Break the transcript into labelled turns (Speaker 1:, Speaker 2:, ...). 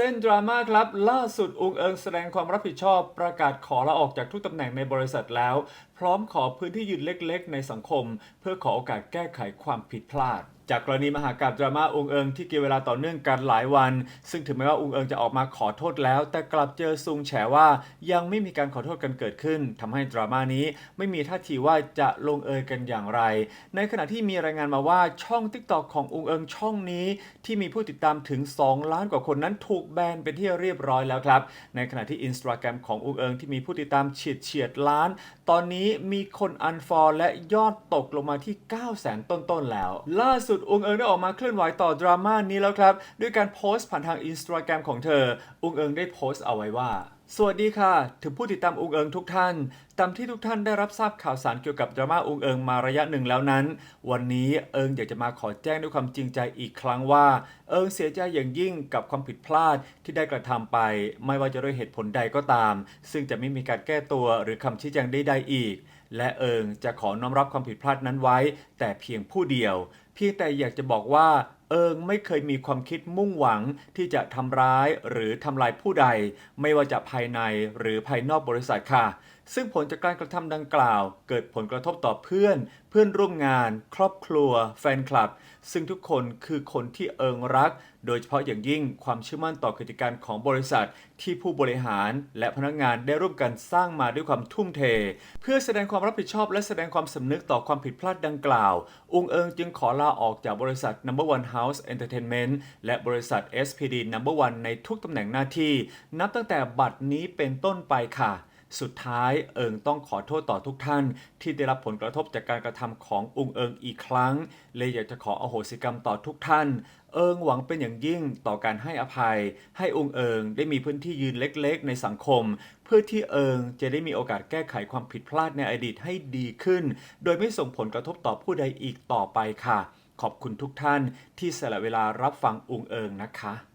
Speaker 1: เส้นดราม่าครับ ล่าสุดอุงเอิงแสดงความรับผิดชอบประกาศขอลาออกจากทุกตำแหน่งในบริษัทแล้ว พร้อมขอพื้นที่ยืนเล็กๆ ในสังคม เพื่อขอโอกาสแก้ไขความผิดพลาด จากกรณีมหากาบดราม่าองเอิงที่กินเวลาต่อเนื่องกันหลายวัน ซึ่งถึงแม้ว่าองเอิงจะออกมาขอโทษแล้ว แต่กลับเจอซุงแฉว่ายังไม่มีการขอโทษกันเกิดขึ้นทำให้ดราม่านี้ไม่มีท่าทีว่าจะลงเอยกันอย่างไร ในขณะที่มีรายงานมาว่าช่อง TikTok ขององเอิงช่องนี้ ที่มีผู้ติดตามถึง 2 ล้านกว่าคนนั้นถูกแบนเป็นที่เรียบร้อยแล้วครับ ในขณะที่ Instagram ขององเอิงที่มีผู้ติดตามเฉียดเฉียดล้าน ตอนนี้มีคนอันฟอลและยอดตกลงมาที่ 9 0 0 0 0ต้นๆแล้ว ล่าสุดอุงเอิงได้ออกมาเคลื่อนไหวต่อดราม่านี้แล้วครับ ด้วยการโพสต์ผ่านทางอินสตาแกรมของเธอ อุงเอิงได้โพสต์เอาไว้ว่า สวัสดีค่ะ ถึงผู้ติดตามองเอิงทุกท่าน ตามที่ทุกท่านได้รับทราบข่าวสารเกี่ยวกับดราม่าองเอิงมาระยะหนึ่งแล้วนั้น วันนี้เอิงอยากจะมาขอแจ้งด้วยความจริงใจอีกครั้งว่า เอิงเสียใจอย่างยิ่งกับความผิดพลาดที่ได้กระทำไป ไม่ว่าจะด้วยเหตุผลใดก็ตาม ซึ่งจะไม่มีการแก้ตัวหรือคำชี้แจงใดๆอีก และเอิงจะขอน้อมรับความผิดพลาดนั้นไว้ แต่เพียงผู้เดียว เพียงแต่อยากจะบอกว่า เอิงไม่เคยมีความคิดมุ่งหวังที่จะทำร้ายหรือทำลายผู้ใด ไม่ว่าจะภายในหรือภายนอกบริษัทค่ะ ซึ่งผลจากการกระทำดังกล่าว เกิดผลกระทบต่อเพื่อน เพื่อนร่วมงาน ครอบครัว แฟนคลับ ซึ่งทุกคนคือคนที่เอิงรัก โดยเฉพาะอย่างยิ่งความเชื่อมั่นต่อกิจการของบริษัท ที่ผู้บริหารและพนักงานได้ร่วมกันสร้างมาด้วยความทุ่มเท เพื่อแสดงความรับผิดชอบและแสดงความสำนึกต่อความผิดพลาดดังกล่าวอุงเอิงจึงขอลาออกจากบริษัท Number One House Entertainment และบริษัท SPD Number One ในทุกตำแหน่งหน้าที่ นับตั้งแต่บัดนี้เป็นต้นไปค่ะ สุดท้ายเอิงต้องขอโทษต่อทุกท่าน ที่ได้รับผลกระทบจากการกระทำของอุงเอิงอีกครั้ง เลยอยากจะขออโหสิกรรมต่อทุกท่าน เอิงหวังเป็นอย่างยิ่งต่อการให้อภัย ให้องค์เอิงได้มีพื้นที่ยืนเล็กๆ ในสังคม เพื่อที่เอิงจะได้มีโอกาสแก้ไขความผิดพลาดในอดีตให้ดีขึ้น โดยไม่ส่งผลกระทบต่อผู้ใดอีกต่อไปค่ะ ขอบคุณทุกท่านที่สละเวลารับฟังอุงเอิงนะคะ